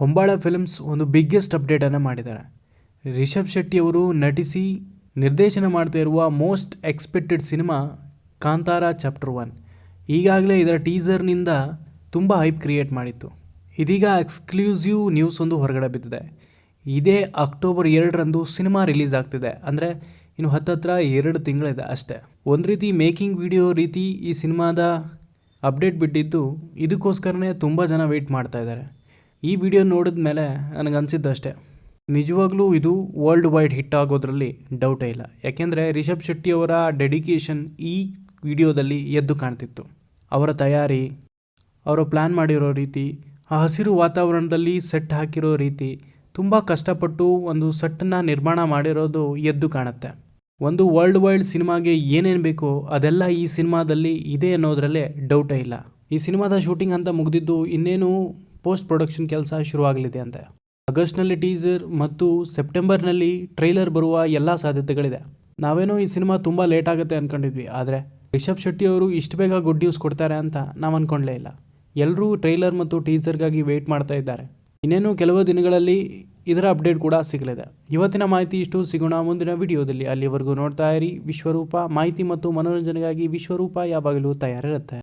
Hombale films ಒಂದು biggest ಅಪ್ಡೇಟನ್ನು ಮಾಡಿದ್ದಾರೆ. ರಿಷಬ್ ಶೆಟ್ಟಿ ಅವರು ನಟಿಸಿ ನಿರ್ದೇಶನ ಮಾಡ್ತಾ ಇರುವ most expected cinema Kantara chapter one ಈಗಾಗಲೇ ಇದರ ಟೀಸರ್ನಿಂದ ತುಂಬ ಹೈಪ್ ಕ್ರಿಯೇಟ್ ಮಾಡಿತ್ತು. ಇದೀಗ ಎಕ್ಸ್ಕ್ಲೂಸಿವ್ ನ್ಯೂಸ್ ಒಂದು ಹೊರಗಡೆ ಬಿದ್ದಿದೆ. ಇದೇ ಅಕ್ಟೋಬರ್ ಎರಡರಂದು ಸಿನಿಮಾ ರಿಲೀಸ್ ಆಗ್ತಿದೆ. ಅಂದರೆ ಇನ್ನು ಹತ್ತತ್ರ ಎರಡು ತಿಂಗಳಿದೆ ಅಷ್ಟೇ. ಒಂದು ರೀತಿ ಮೇಕಿಂಗ್ ವಿಡಿಯೋ ರೀತಿ ಈ ಸಿನಿಮಾದ ಅಪ್ಡೇಟ್ ಬಿಟ್ಟಿದ್ದು, ಇದಕ್ಕೋಸ್ಕರನೇ ತುಂಬ ಜನ ವೆಯ್ಟ್ ಮಾಡ್ತಾ ಇದ್ದಾರೆ. ಈ ವಿಡಿಯೋ ನೋಡಿದ ಮೇಲೆ ನನಗೆ ಅಷ್ಟೇ. ನಿಜವಾಗ್ಲೂ ಇದು ವರ್ಲ್ಡ್ ವೈಡ್ ಹಿಟ್ ಆಗೋದ್ರಲ್ಲಿ ಡೌಟೇ ಇಲ್ಲ. ಯಾಕೆಂದರೆ ರಿಷಬ್ ಶೆಟ್ಟಿ ಅವರ ಡೆಡಿಕೇಶನ್ ಈ ವಿಡಿಯೋದಲ್ಲಿ ಎದ್ದು ಕಾಣ್ತಿತ್ತು. ಅವರ ತಯಾರಿ, ಅವರು ಪ್ಲ್ಯಾನ್ ಮಾಡಿರೋ ರೀತಿ, ಆ ಹಸಿರು ವಾತಾವರಣದಲ್ಲಿ ಸೆಟ್ ಹಾಕಿರೋ ರೀತಿ ತುಂಬ ಕಷ್ಟಪಟ್ಟು ಒಂದು ಸೆಟ್ಟನ್ನು ನಿರ್ಮಾಣ ಮಾಡಿರೋದು ಎದ್ದು ಕಾಣುತ್ತೆ. ಒಂದು ವರ್ಲ್ಡ್ ವೈಡ್ ಸಿನಿಮಾಗೆ ಏನೇನು ಬೇಕೋ ಅದೆಲ್ಲ ಈ ಸಿನಿಮಾದಲ್ಲಿ ಇದೆ ಅನ್ನೋದರಲ್ಲೇ ಡೌಟೇ ಇಲ್ಲ. ಈ ಸಿನಿಮಾದ ಶೂಟಿಂಗ್ ಅಂತ ಮುಗಿದಿದ್ದು ಇನ್ನೇನು ಪೋಸ್ಟ್ ಪ್ರೊಡಕ್ಷನ್ ಕೆಲಸ ಶುರುವಾಗಲಿದೆ ಅಂತೆ. ಆಗಸ್ಟ್ನಲ್ಲಿ ಟೀಸರ್ ಮತ್ತು ಸೆಪ್ಟೆಂಬರ್ನಲ್ಲಿ ಟ್ರೈಲರ್ ಬರುವ ಎಲ್ಲ ಸಾಧ್ಯತೆಗಳಿದೆ. ನಾವೇನೋ ಈ ಸಿನಿಮಾ ತುಂಬ ಲೇಟ್ ಆಗುತ್ತೆ ಅಂದ್ಕೊಂಡಿದ್ವಿ ಆದರೆ ರಿಷಬ್ ಶೆಟ್ಟಿ ಅವರು ಇಷ್ಟು ಬೇಗ ಗುಡ್ ನ್ಯೂಸ್ ಕೊಡ್ತಾರೆ ಅಂತ ನಾವು ಅಂದ್ಕೊಂಡೇ ಇಲ್ಲ. ಎಲ್ಲರೂ ಟ್ರೈಲರ್ ಮತ್ತು ಟೀಸರ್ಗಾಗಿ ವೆಯ್ಟ್ ಮಾಡ್ತಾ ಇದ್ದಾರೆ. ಇನ್ನೇನು ಕೆಲವು ದಿನಗಳಲ್ಲಿ ಇದರ ಅಪ್ಡೇಟ್ ಕೂಡ ಸಿಗಲಿದೆ. ಇವತ್ತಿನ ಮಾಹಿತಿ ಇಷ್ಟು, ಸಿಗೋಣ ಮುಂದಿನ ವಿಡಿಯೋದಲ್ಲಿ. ಅಲ್ಲಿವರೆಗೂ ನೋಡ್ತಾ ಇರಿ ವಿಶ್ವರೂಪ, ಮಾಹಿತಿ ಮತ್ತು ಮನೋರಂಜನೆಗಾಗಿ ವಿಶ್ವರೂಪ, ಯಾವಾಗಲೂ ತಯಾರಿರುತ್ತೆ.